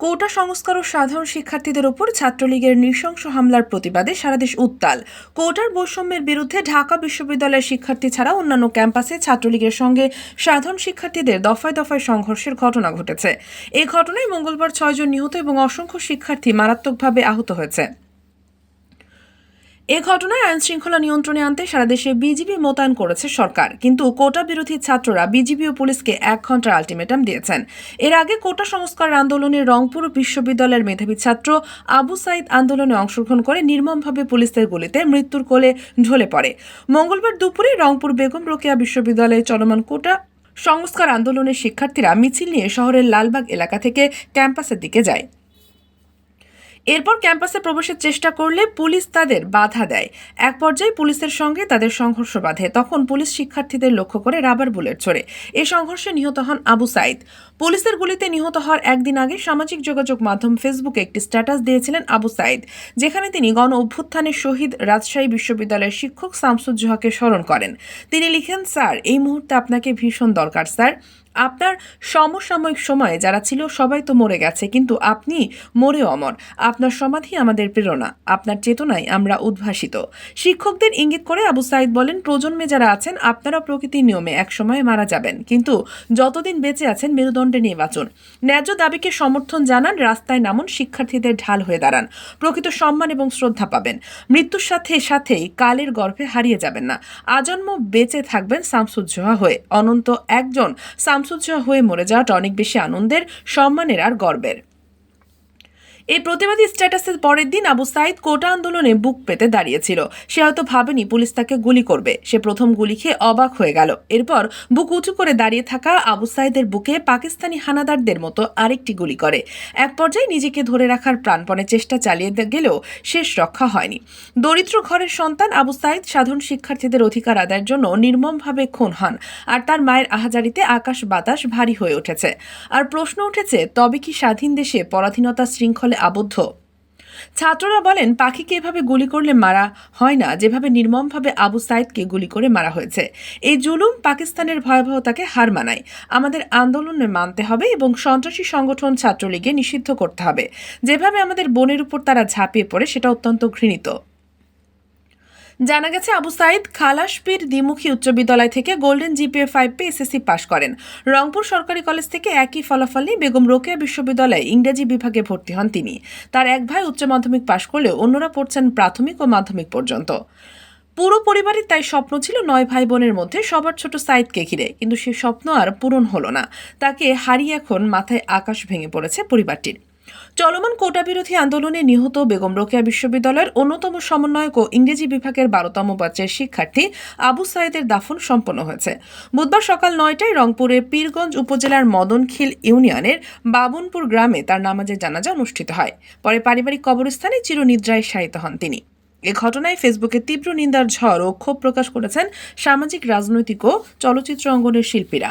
কোটা সংস্কার ও সাধারণ শিক্ষার্থীদের ওপর ছাত্রলীগের নৃশংস হামলার প্রতিবাদে সারাদেশ উত্তাল। কোটার বৈষম্যের বিরুদ্ধে ঢাকা বিশ্ববিদ্যালয়ের শিক্ষার্থী ছাড়া অন্যান্য ক্যাম্পাসে ছাত্রলীগের সঙ্গে সাধারণ শিক্ষার্থীদের দফায় দফায় সংঘর্ষের ঘটনা ঘটেছে। এই ঘটনায় মঙ্গলবার ছয়জন নিহত এবং অসংখ্য শিক্ষার্থী মারাত্মকভাবে আহত হয়েছে। এ ঘটনায় আইন শৃঙ্খলা নিয়ন্ত্রণে আনতে সারা দেশে বিজিবি মোতায়েন করেছে সরকার। কিন্তু কোটা বিরোধী ছাত্ররা বিজিবি ও পুলিশকে এক ঘণ্টার আলটিমেটাম দিয়েছেন। এর আগে কোটা সংস্কার আন্দোলনে রংপুর বিশ্ববিদ্যালয়ের মেধাবী ছাত্র আবু সাইদ আন্দোলনে অংশগ্রহণ করে নির্মমভাবে পুলিশের গুলিতে মৃত্যুর কোলে ঢলে পড়ে। মঙ্গলবার দুপুরে রংপুর বেগম রোকেয়া বিশ্ববিদ্যালয়ে চলমান কোটা সংস্কার আন্দোলনের শিক্ষার্থীরা মিছিল নিয়ে শহরের লালবাগ এলাকা থেকে ক্যাম্পাসের দিকে যায়। এরপর ক্যাম্পাসে প্রবেশের চেষ্টা করলে পুলিশ তাদের বাধা দেয়। এক পর্যায়ে পুলিশের সঙ্গে তাদের সংঘর্ষ বাধে, তখন পুলিশ শিক্ষার্থীদের লক্ষ্য করে রাবার বুলেট ছোড়ে এ সংঘর্ষে নিহত হন আবু সাইদ। পুলিশের গুলিতে নিহত হওয়ার একদিন আগে সামাজিক যোগাযোগ মাধ্যম ফেসবুকে একটি স্ট্যাটাস দিয়েছিলেন আবু সাইদ, যেখানে তিনি গণ অভ্যুত্থানের শহীদ রাজশাহী বিশ্ববিদ্যালয়ের শিক্ষক শামসুজ্জোহাকে স্মরণ করেন। তিনি লিখেন, স্যার, এই মুহূর্তে আপনাকে ভীষণ দরকার, স্যার। আপনার সমসাময়িক সময়ে যারা ছিল সবাই তো মরে গেছে, কিন্তু আপনি মরে অমর। আপনার সমাধি আমাদের প্রেরণা, আপনার চেতনায় আমরা উদ্ভাসিত। শিক্ষকদের ইঙ্গিত করে আবু সাইদ বলেন, প্রজন্মে যারা আছেন আপনারা প্রকৃতির নিয়মে একসময় মারা যাবেন। কিন্তু যতদিন বেঁচে আছেন, মেরুদণ্ডে নির্বাচন। ন্যায্য দাবিকে সমর্থন জানান, রাস্তায় নামুন, শিক্ষার্থীদের ঢাল হয়ে দাঁড়ান। প্রকৃত সম্মান এবং শ্রদ্ধা পাবেন। মৃত্যুর সাথে সাথেই কালের গর্ভে হারিয়ে যাবেন না। আজন্ম বেঁচে থাকবেন শামসুজ্জোহা হয়ে। অনন্ত একজন শামসুজ্জোহা হয়ে মরে যাওয়াটা অনেক বেশি আনন্দের সম্মানের আর গর্বের। এই প্রতিবাদী স্ট্যাটাসের পরের দিন আবু সাইদ কোটা আন্দোলনে বুক পেতে দাঁড়িয়েছিল। সে হয়তো ভাবেনি পুলিশ তাকে গুলি করবে। সে প্রথম গুলি খেয়ে অবাক হয়ে গেল। এরপর বুক উঁচু করে দাঁড়িয়ে থাকা আবু সাইদের বুকে পাকিস্তানি হানাদারদের মতো আরেকটি গুলি করে। এক পর্যায়ে নিজেকে ধরে রাখার প্রাণপণে চেষ্টা চালিয়ে গেলেও শেষ রক্ষা হয়নি। দরিদ্র ঘরের সন্তান আবু সাইদ সাধারণ শিক্ষার্থীদের অধিকার আদায়ের জন্য নির্মমভাবে খুন হন আর তার মায়ের আহাজারিতে আকাশ বাতাস ভারী হয়ে উঠেছে। আর প্রশ্ন উঠেছে, তবে কি স্বাধীন দেশে পরাধীনতা শৃঙ্খলে আবদ্ধ। ছাত্ররা বলেন, পাখিকে এভাবে গুলি করলে মারা হয় না, যেভাবে নির্মমভাবে আবু সাইদকে গুলি করে মারা হয়েছে। এই জুলুম পাকিস্তানের ভয়াবহতাকে হার মানায়। আমাদের আন্দোলনে মানতে হবে এবং সন্ত্রাসী সংগঠন ছাত্রলীগে নিষিদ্ধ করতে হবে। যেভাবে আমাদের বোনের উপর তারা ঝাঁপিয়ে পড়ে, সেটা অত্যন্ত ঘৃণিত। জানা গেছে, আবু সাইদ খালাসপীর দ্বিমুখী উচ্চ বিদ্যালয় থেকে গোল্ডেন জিপিএ ফাইভ পেয়ে এসএসসি পাশ করেন। রংপুর সরকারি কলেজ থেকে একই ফলাফল নিয়ে বেগম রোকেয়া বিশ্ববিদ্যালয়ে ইংরেজি বিভাগে ভর্তি হন তিনি। তার এক ভাই উচ্চ মাধ্যমিক পাশ করলেও অন্যরা পড়ছেন প্রাথমিক ও মাধ্যমিক পর্যন্ত। পুরো পরিবারের তাই স্বপ্ন ছিল নয় ভাই বোনের মধ্যে সবার ছোট সাইদকে ঘিরে, কিন্তু সে স্বপ্ন আর পূরণ হলো না। তাকে হারিয়ে এখন মাথায় আকাশ ভেঙে পড়েছে পরিবারটির। চলমান কোটা বিরোধী আন্দোলনে নিহত বেগম রোকেয়া বিশ্ববিদ্যালয়ের অন্যতম সমন্বয়ক ও ইংরেজি বিভাগের বারোতম ব্যাচের শিক্ষার্থী আবু সাইদের দাফন সম্পন্ন হয়েছে। বুধবার সকাল নয়টায় রংপুরের পীরগঞ্জ উপজেলার মদনখিল ইউনিয়নের বাবনপুর গ্রামে তার নামাজের জানাজা অনুষ্ঠিত হয়। পরে পারিবারিক কবরস্থানে চিরনিদ্রায় শায়িত হন তিনি। এ ঘটনায় ফেসবুকে তীব্র নিন্দার ঝড় ও ক্ষোভ প্রকাশ করেছেন সামাজিক, রাজনৈতিক ও চলচ্চিত্র অঙ্গনের শিল্পীরা।